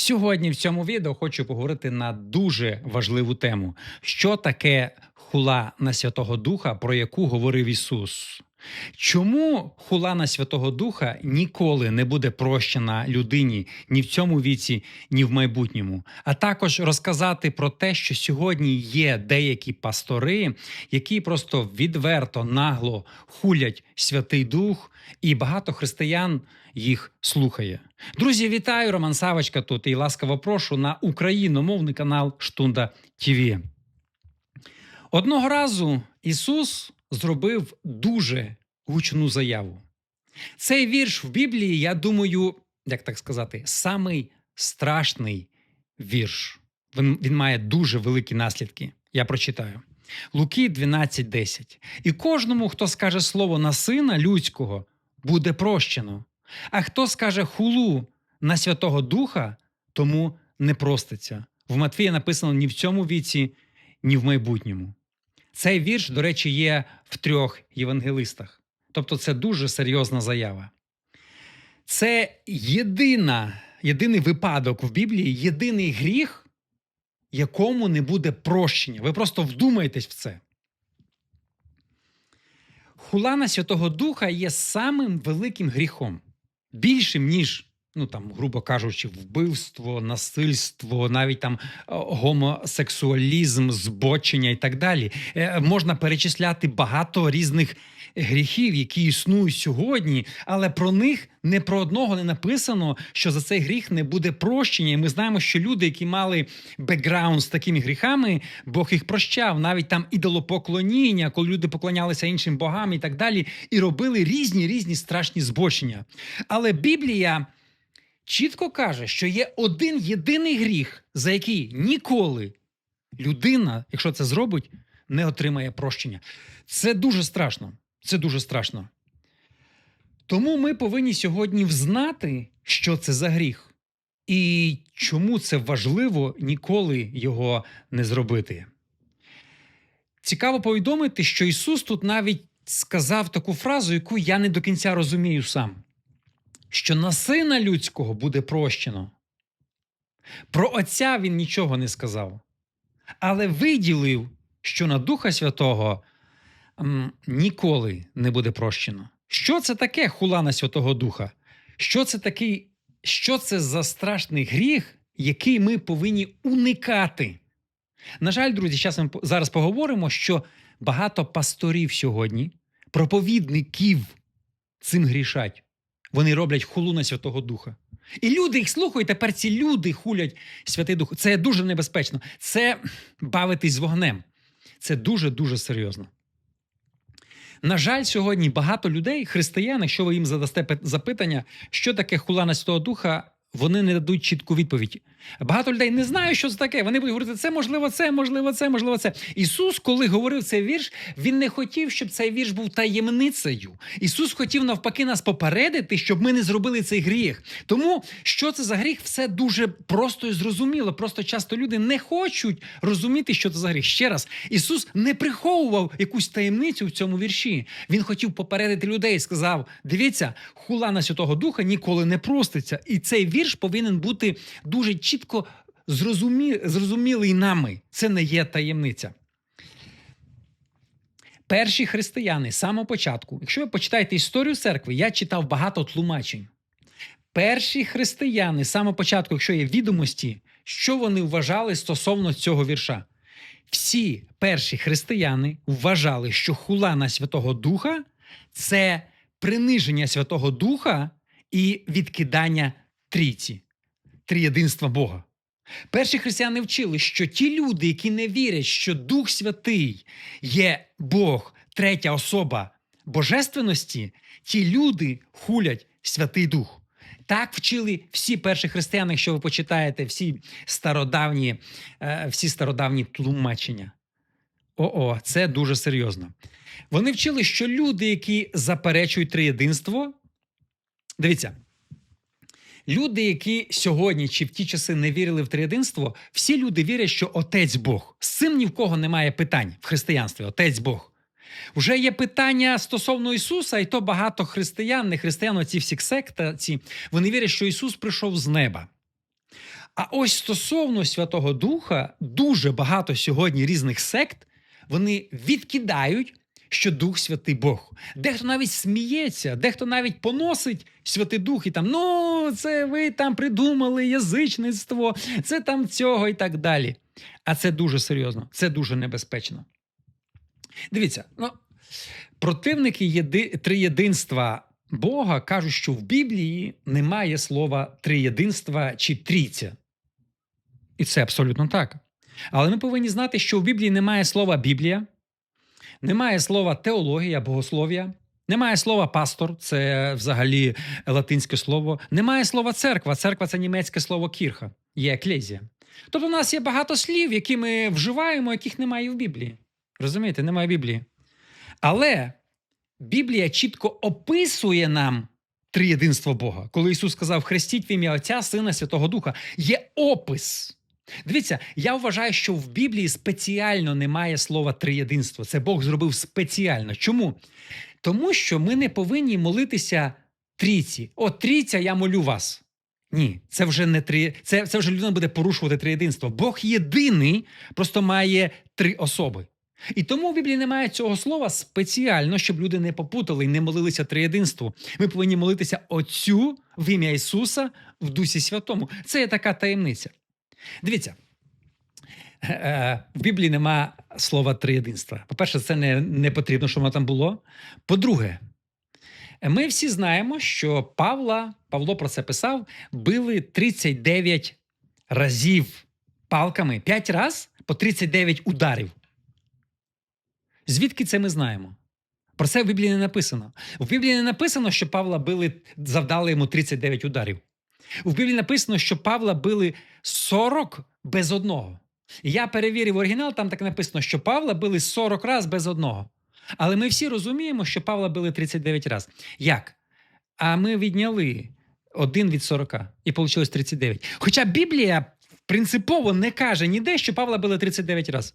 Сьогодні в цьому відео хочу поговорити на дуже важливу тему: що таке хула на Святого Духа, про яку говорив Ісус. Чому хула на Святого Духа ніколи не буде прощена людині ні в цьому віці, ні в майбутньому? А також розказати про те, що сьогодні є деякі пастори, які просто відверто нагло хулять Святий Дух, і багато християн їх слухає. Друзі, вітаю! Роман Савочка тут і ласкаво прошу на україномовний канал Штунда ТВ. Одного разу Ісус зробив дуже гучну заяву. Цей вірш в Біблії, я думаю, як так сказати, самий страшний вірш. Він, він має дуже великі наслідки. Я прочитаю. Луки 12.10. І кожному, хто скаже слово на сина людського, буде прощено. А хто скаже хулу на Святого Духа, тому не проститься. В Матвія написано ні в цьому віці, ні в майбутньому. Цей вірш, до речі, є в трьох євангелистах. Тобто це дуже серйозна заява. Це єдина, єдиний випадок в Біблії, єдиний гріх, якому не буде прощення. Ви просто вдумайтесь в це. Хула на Святого Духа є самим великим гріхом, більшим, ніж, ну там, грубо кажучи, вбивство, насильство, навіть там гомосексуалізм, збочення і так далі. Е, можна перечисляти багато різних гріхів, які існують сьогодні, але про них не про одного не написано, що за цей гріх не буде прощення. І ми знаємо, що люди, які мали бекграунд з такими гріхами, Бог їх прощав, навіть там ідолопоклоніння, коли люди поклонялися іншим богам і так далі, і робили різні різні страшні збочення. Але Біблія. Чітко каже, що є один єдиний гріх, за який ніколи людина, якщо це зробить, не отримає прощення. Це дуже страшно. Це дуже страшно. Тому ми повинні сьогодні взнати, що це за гріх, і чому це важливо ніколи його не зробити. Цікаво повідомити, що Ісус тут навіть сказав таку фразу, яку я не до кінця розумію сам: що на сина людського буде прощено. Про Отця він нічого не сказав, але виділив, що на Духа Святого ніколи не буде прощено. Що це таке хула на Святого Духа? Що це такий, що це за страшний гріх, який ми повинні уникати? На жаль, друзі, зараз ми зараз поговоримо, що багато пасторів сьогодні, проповідників цим грішать. Вони роблять хулу на Святого Духа. І люди їх слухають, тепер ці люди хулять Святий Дух. Це дуже небезпечно. Це бавитись з вогнем. Це дуже-дуже серйозно. На жаль, сьогодні багато людей, християн, якщо ви їм задасте запитання, що таке хула Святого Духа, вони не дадуть чітку відповідь. Багато людей не знають, що це таке. Вони будуть говорити, це можливо, це, можливо, це, можливо, це. Ісус, коли говорив цей вірш, він не хотів, щоб цей вірш був таємницею. Ісус хотів навпаки нас попередити, щоб ми не зробили цей гріх. Тому що це за гріх, все дуже просто і зрозуміло. Просто часто люди не хочуть розуміти, що це за гріх. Ще раз, Ісус не приховував якусь таємницю в цьому вірші. Він хотів попередити людей. Сказав: дивіться, хула на Святого Духа ніколи не проститься. І цей вірш повинен бути дуже чітко зрозумі... зрозумілий нами. Це не є таємниця. Перші християни з самого початку, якщо ви почитаєте історію церкви, я читав багато тлумачень. Перші християни з самого початку, якщо є відомості, що вони вважали стосовно цього вірша. Всі перші християни вважали, що хула на Святого Духа це приниження Святого Духа і відкидання трійці трієдинства Бога. Перші християни вчили, що ті люди, які не вірять, що Дух Святий є Бог, третя особа божественності, ті люди хулять Святий Дух. Так вчили всі перші християни, якщо ви почитаєте всі стародавні е, всі стародавні тлумачення. О, це дуже серйозно. Вони вчили, що люди, які заперечують триєдинство, дивіться. Люди, які сьогодні чи в ті часи не вірили в триєдинство, всі люди вірять, що Отець Бог. З цим ні в кого немає питань в християнстві. Отець Бог. Вже є питання стосовно Ісуса, і то багато християн, не християн, ці всі секта, ці, вони вірять, що Ісус прийшов з неба. А ось стосовно Святого Духа, дуже багато сьогодні різних сект вони відкидають, що Дух Святий Бог. Дехто навіть сміється, дехто навіть поносить Святий Дух і там, ну, це ви там придумали язичництво, це там цього і так далі. А це дуже серйозно, це дуже небезпечно. Дивіться, ну, противники єди... триєдинства Бога кажуть, що в Біблії немає слова триєдинства чи трійця. І це абсолютно так. Але ми повинні знати, що в Біблії немає слова Біблія, немає слова теологія, богослов'я, немає слова пастор, це взагалі латинське слово, немає слова церква. Церква це німецьке слово кірха, є еклезія. Тобто у нас є багато слів, які ми вживаємо, яких немає в Біблії. Розумієте, немає Біблії. Але Біблія чітко описує нам триєдинство Бога. Коли Ісус сказав Хрестіть в ім'я Отця, Сина Святого Духа, є опис. Дивіться, я вважаю, що в Біблії спеціально немає слова триєдинство. Це Бог зробив спеціально. Чому? Тому що ми не повинні молитися трійці. О, трійця, я молю вас. Ні, це вже не три. Це, це вже людина буде порушувати триєдинство. Бог єдиний, просто має три особи. І тому в Біблії немає цього слова спеціально, щоб люди не попутали і не молилися триєдинству. Ми повинні молитися Отцю в ім'я Ісуса в Дусі Святому. Це є така таємниця. Дивіться, е, в Біблії нема слова триєдинства. По-перше, це не, не потрібно, щоб воно там було. По-друге, ми всі знаємо, що Павла, Павло про це писав, били 39 разів палками, 5 разів по 39 ударів. Звідки це ми знаємо? Про це в Біблії не написано. В Біблії не написано, що Павла били, завдали йому 39 ударів. В Біблії написано, що Павла били 40 без одного. Я перевірив оригінал, там так написано, що Павла били 40 разів без одного. Але ми всі розуміємо, що Павла били 39 разів. Як? А ми відняли один від 40 і вийшло 39. Хоча Біблія принципово не каже ніде, що Павла били 39 разів.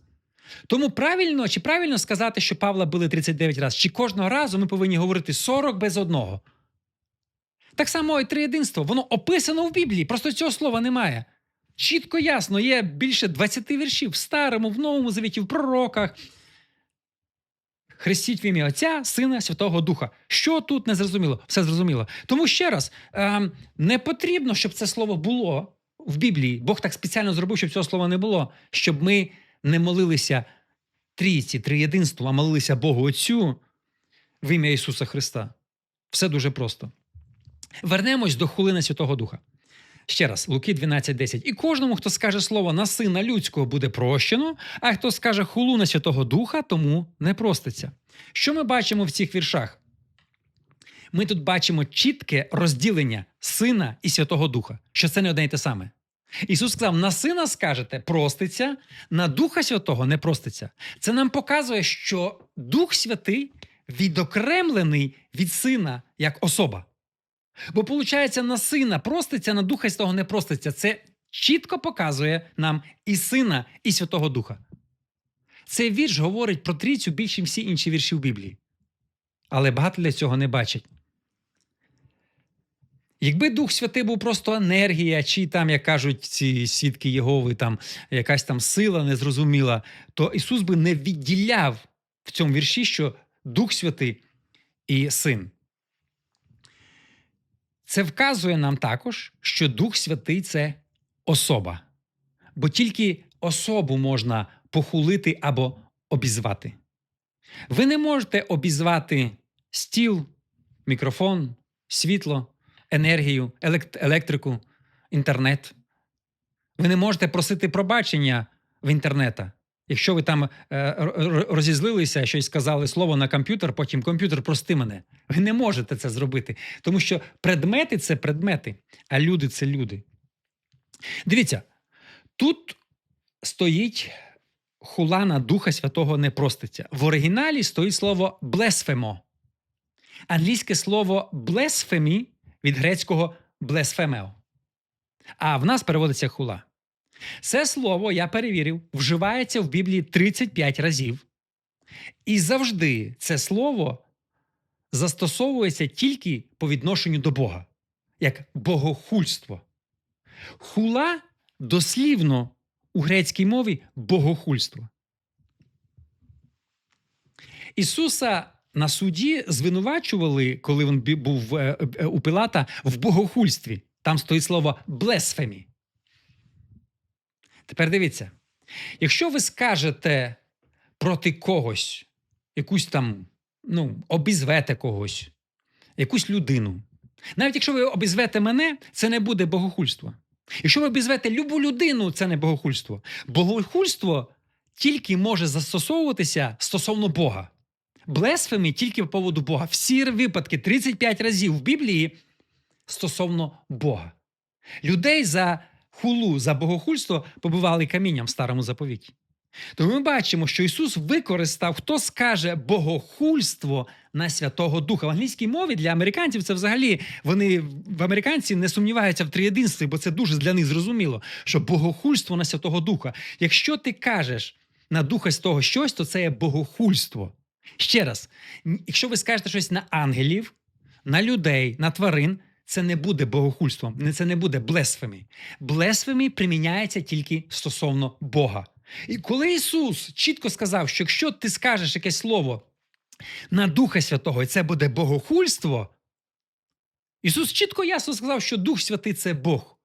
Тому правильно чи правильно сказати, що Павла били 39 разів, чи кожного разу ми повинні говорити 40 без одного. Так само і триєдинство, воно описано в Біблії, просто цього слова немає. Чітко ясно, є більше 20 віршів в старому, в новому завіті, в пророках. Хрестіть в ім'я Отця, Сина, Святого Духа. Що тут не зрозуміло? Все зрозуміло. Тому ще раз, ем, не потрібно, щоб це слово було в Біблії. Бог так спеціально зробив, щоб цього слова не було, щоб ми не молилися трійці, триєдинству, а молилися Богу Отцю в ім'я Ісуса Христа. Все дуже просто. Вернемось до хулини Святого Духа. Ще раз, Луки 12.10. І кожному, хто скаже слово на сина людського, буде прощено, а хто скаже хулу на Святого Духа, тому не проститься. Що ми бачимо в цих віршах? Ми тут бачимо чітке розділення Сина і Святого Духа, що це не одне й те саме. Ісус сказав: на сина скажете, проститься, на Духа Святого не проститься. Це нам показує, що Дух Святий відокремлений від сина як особа. Бо, виходить, на сина проститься, на Духа Святого не проститься. Це чітко показує нам і Сина, і Святого Духа. Цей вірш говорить про трійцю більше, ніж всі інші вірші в Біблії. Але багато для цього не бачать. Якби Дух Святий був просто енергія, чи там, як кажуть ці свідки Єгови, там якась там сила незрозуміла, то Ісус би не відділяв в цьому вірші, що Дух Святий і Син. Це вказує нам також, що Дух Святий це особа, бо тільки особу можна похулити або обізвати. Ви не можете обізвати стіл, мікрофон, світло, енергію, електрику, інтернет. Ви не можете просити пробачення в інтернета. Якщо ви там е, розізлилися, щось сказали слово на комп'ютер, потім комп'ютер прости мене. Ви не можете це зробити. Тому що предмети це предмети, а люди це люди. Дивіться, тут стоїть хулана Духа Святого не проститься. В оригіналі стоїть слово блесфемо. Англійське слово блесфемі від грецького блесфемео. А в нас переводиться хула. Це слово, я перевірив, вживається в Біблії 35 разів. І завжди це слово застосовується тільки по відношенню до Бога, як богохульство. Хула дослівно у грецькій мові богохульство. Ісуса на суді звинувачували, коли він був е, е, у Пилата, в богохульстві. Там стоїть слово блесфемі. Тепер дивіться: якщо ви скажете проти когось, якусь там, ну, обізвете когось, якусь людину, навіть якщо ви обізвете мене, це не буде богохульство. Якщо ви обізвете любу людину, це не богохульство. Богохульство тільки може застосовуватися стосовно Бога. Блесфемі тільки по поводу Бога. Всі випадки 35 разів в Біблії стосовно Бога. Людей за хулу, за богохульство побивали камінням в старому заповіті. Тому ми бачимо, що Ісус використав, хто скаже богохульство на Святого Духа. В англійській мові для американців це взагалі вони в американці не сумніваються в триєдинстві, бо це дуже для них зрозуміло, що богохульство на Святого Духа. Якщо ти кажеш на Духа Святого щось, то це є богохульство. Ще раз, якщо ви скажете щось на ангелів, на людей, на тварин, це не буде богохульством, це не буде блесфемі. Блесфемі приміняється тільки стосовно Бога. І коли Ісус чітко сказав, що якщо ти скажеш якесь слово на Духа Святого, і це буде богохульство, Ісус чітко ясно сказав, що Дух Святий це Бог.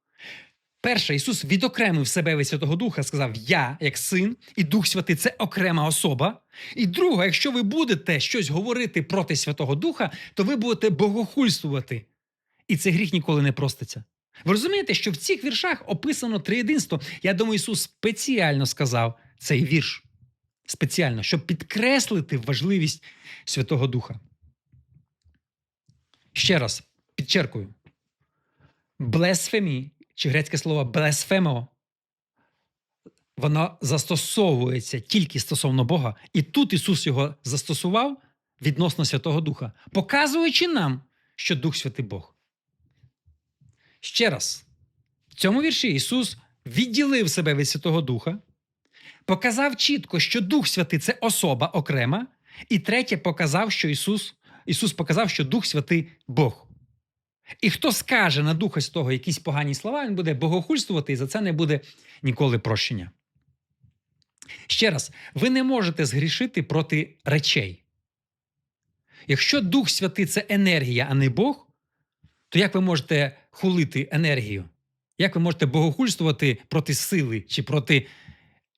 Перше, Ісус відокремив себе від Святого Духа, сказав: Я, як син, і Дух Святий це окрема особа. І друге, якщо ви будете щось говорити проти Святого Духа, то ви будете богохульствувати. І цей гріх ніколи не проститься. Ви розумієте, що в цих віршах описано триєдинство. Я думаю, Ісус спеціально сказав цей вірш. Спеціально, щоб підкреслити важливість Святого Духа. Ще раз підчеркую: блесфемі, чи грецьке слово блесфемо, воно застосовується тільки стосовно Бога. І тут Ісус його застосував відносно Святого Духа, показуючи нам, що Дух Святий Бог. Ще раз, в цьому вірші Ісус відділив себе від Святого Духа, показав чітко, що Дух Святий це особа окрема, і третє показав, що Ісус, Ісус показав, що Дух Святий Бог. І хто скаже на Духа Святого якісь погані слова, він буде богохульствувати, і за це не буде ніколи прощення. Ще раз, ви не можете згрішити проти речей. Якщо Дух Святий це енергія, а не Бог, то як ви можете хулити енергію? Як ви можете богохульствувати проти сили чи проти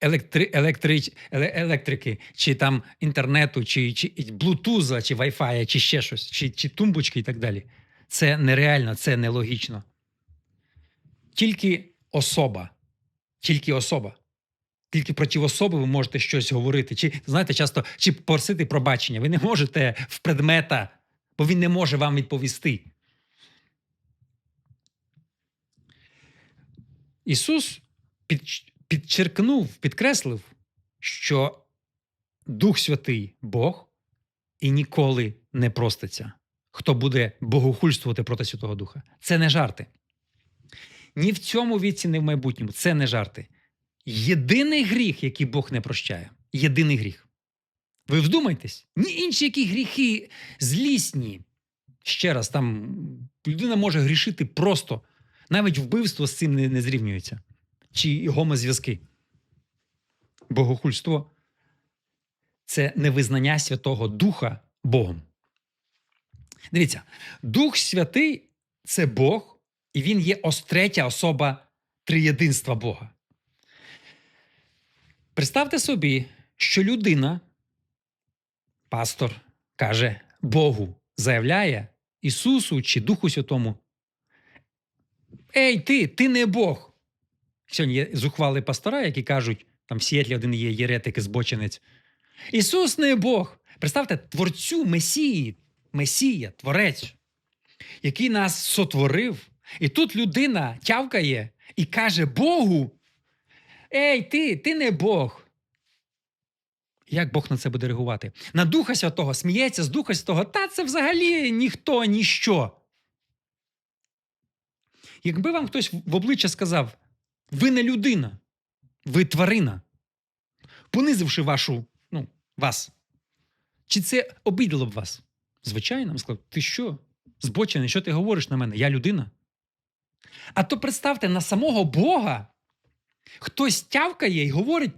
електри, електри, електрики, чи там інтернету, чи, чи блутуза, чи вайфая, чи ще щось, чи, чи тумбочки і так далі? Це нереально, це нелогічно. Тільки особа, тільки особа. Тільки проти особи ви можете щось говорити, чи знаєте, часто чи просити пробачення. Ви не можете в предмета, бо він не може вам відповісти. Ісус під, підчеркнув, підкреслив, що Дух Святий Бог і ніколи не проститься. Хто буде богохульствувати проти Святого Духа? Це не жарти. Ні в цьому віці, ні в майбутньому. Це не жарти. Єдиний гріх, який Бог не прощає. Єдиний гріх. Ви вдумайтесь, ні інші які гріхи злісні. Ще раз, там людина може грішити просто. Навіть вбивство з цим не, не зрівнюється. Чи гомозв'язки. Богохульство це невизнання Святого Духа Богом. Дивіться, Дух Святий це Бог, і Він є ос третя особа триєдинства Бога. Представте собі, що людина, пастор, каже Богу, заявляє Ісусу чи Духу Святому. Ей, ти, ти не Бог. Сьогодні є зухвали пастора, які кажуть, там в Сіетлі один є єретик і збочинець. Ісус не Бог. Представте, творцю Месії, Месія, Творець, який нас сотворив. І тут людина тявкає і каже Богу: Ей, ти, ти не Бог. Як Бог на це буде реагувати? На Духа Святого сміється з Духа Святого, та це взагалі ніхто, ніщо. Якби вам хтось в обличчя сказав, ви не людина, ви тварина, понизивши вашу, ну, вас, чи це обідало б вас? Звичайно, сказав, ти що? Збочений, що ти говориш на мене? Я людина. А то представте, на самого Бога Хтось тявкає і говорить.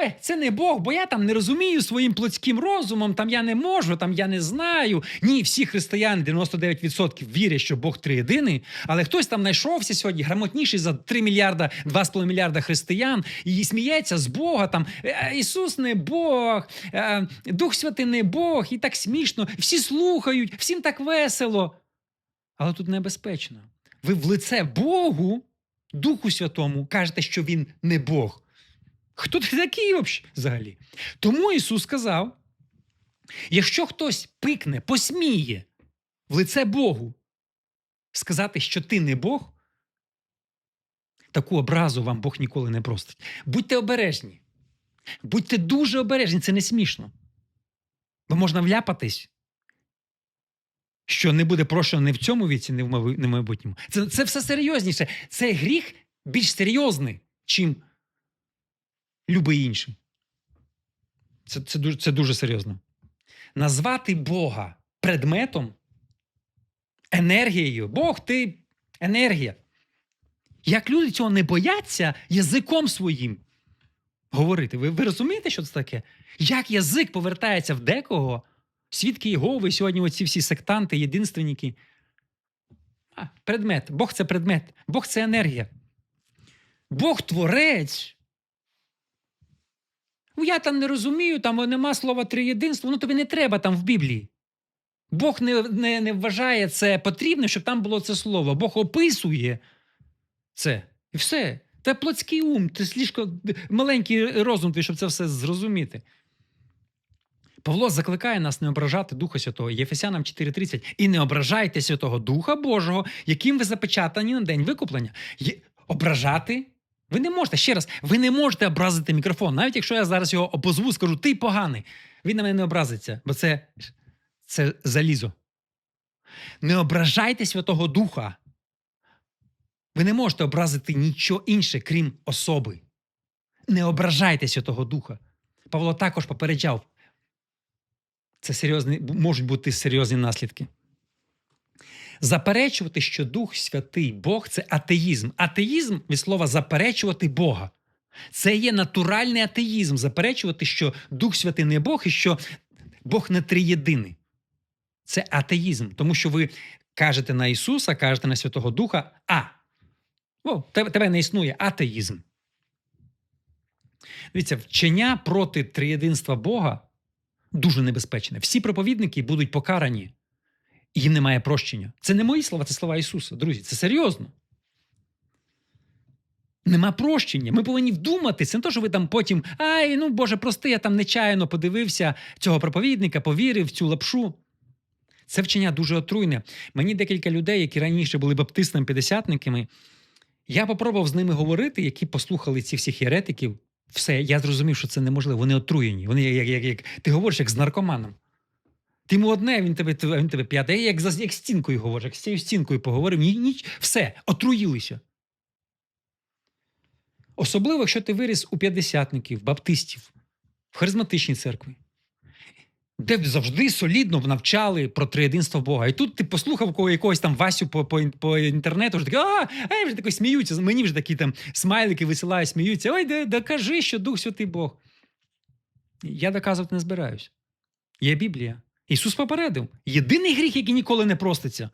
Е, це не Бог, бо я там не розумію своїм плотським розумом, там я не можу, там я не знаю. Ні, всі християни, 99% вірять, що Бог триєдиний, але хтось там знайшовся сьогодні, грамотніший за 3 мільярда, 2,5 мільярда християн, і сміється з Бога. Там «Е, Ісус не Бог, е, Дух Святий не Бог, і так смішно. Всі слухають, всім так весело. Але тут небезпечно. Ви в лице Богу, Духу Святому, кажете, що Він не Бог. Хто ти такий взагалі? Тому Ісус сказав: якщо хтось пикне, посміє в лице Богу, сказати, що ти не Бог, таку образу вам Бог ніколи не простить. Будьте обережні. Будьте дуже обережні, це не смішно. Бо можна вляпатись, що не буде прощено не в цьому віці, не в майбутньому. Це, це все серйозніше. Це гріх більш серйозний, чим любий інший. Це, це, дуже, це дуже серйозно. Назвати Бога предметом, енергією. Бог ти енергія. Як люди цього не бояться язиком своїм говорити. Ви, ви розумієте, що це таке? Як язик повертається в декого? Свідки Єгови, сьогодні оці всі сектанти, єдинственники. А, предмет. Бог це предмет. Бог це енергія. Бог творець. Ну, я там не розумію, там нема слова триєдинство, ну тобі не треба там в Біблії. Бог не, не, не вважає це потрібним, щоб там було це слово. Бог описує це. І все. Це плотський ум, це слишком маленький розум, твій, щоб це все зрозуміти. Павло закликає нас не ображати Духа Святого, Єфесянам 4:30. І не ображайте Святого Духа Божого, яким ви запечатані на день викуплення. Є- Ображати ви не можете ще раз, ви не можете образити мікрофон. Навіть якщо я зараз його опозву, скажу, ти поганий. Він на мене не образиться, бо це, це залізо. Не ображайте Святого Духа. Ви не можете образити нічого інше, крім особи. Не ображайте Святого Духа. Павло також попереджав. Це серйозні, можуть бути серйозні наслідки. Заперечувати, що Дух Святий Бог це атеїзм. Атеїзм від слова заперечувати Бога. Це є натуральний атеїзм. Заперечувати, що Дух Святий не Бог і що Бог не триєдиний. Це атеїзм, тому що ви кажете на Ісуса, кажете на Святого Духа, а о, тебе, не існує атеїзм. Дивіться, вчення проти триєдинства Бога дуже небезпечне. Всі проповідники будуть покарані, їм немає прощення. Це не мої слова, це слова Ісуса. Друзі, це серйозно. Нема прощення. Ми повинні вдуматися. Не то, що ви там потім, ай, ну Боже, прости, я там нечаянно подивився цього проповідника, повірив в цю лапшу. Це вчення дуже отруйне. Мені декілька людей, які раніше були баптистами, п'ятдесятниками, я попробував з ними говорити, які послухали ці всіх єретиків. Все, я зрозумів, що це неможливо. Вони отруєні. Вони як, як, як ти говориш як з наркоманом. Ти йому одне, він тебе, він тебе п'яте, як, як стінкою говориш, як з цією стінкою поговорив. Ні, ні, все, отруїлися. Особливо, якщо ти виріс у п'ятдесятників, баптистів, в харизматичній церкві, де завжди солідно навчали про триєдинство Бога. І тут ти послухав кого якогось там Васю по, по, по інтернету, вже такий, а, а вже такий сміються. Мені вже такі там смайлики висилають, сміються. Ой, докажи, що Дух Святий Бог. Я доказувати не збираюсь. Є Біблія. Ісус попередив. Єдиний гріх, який ніколи не проститься.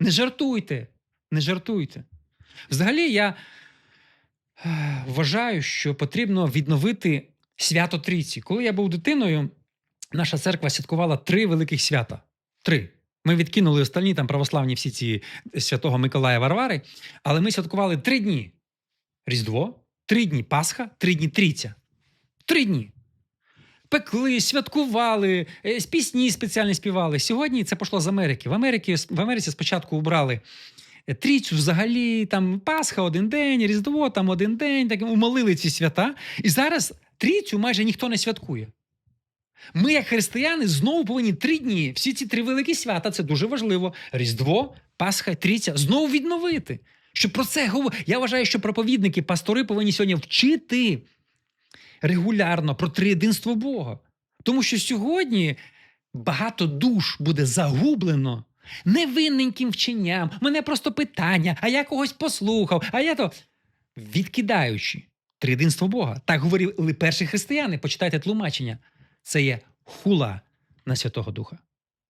Не жартуйте. Не жартуйте. Взагалі, я е, вважаю, що потрібно відновити свято Трійці. Коли я був дитиною, наша церква святкувала три великих свята. Три. Ми відкинули останні там православні всі ці святого Миколая Варвари, але ми святкували три дні: Різдво, три дні Пасха, три дні Трійця. Три дні. Пекли, святкували, е, пісні спеціально співали. Сьогодні це пішло з Америки. В Америці, в Америці спочатку убрали е, трійцю взагалі, там Пасха один день, Різдво там один день, так умолили ці свята. І зараз трійцю майже ніхто не святкує. Ми, як християни, знову повинні три дні, всі ці три великі свята, це дуже важливо. Різдво, Пасха, Трійця, знову відновити. Щоб про це говорити. Я вважаю, що проповідники, пастори повинні сьогодні вчити регулярно про триєдинство Бога. Тому що сьогодні багато душ буде загублено невинненьким вченням. Мене просто питання, а я когось послухав, а я то. відкидаючи триєдинство Бога. Так говорили перші християни. Почитайте тлумачення. Це є хула на Святого Духа.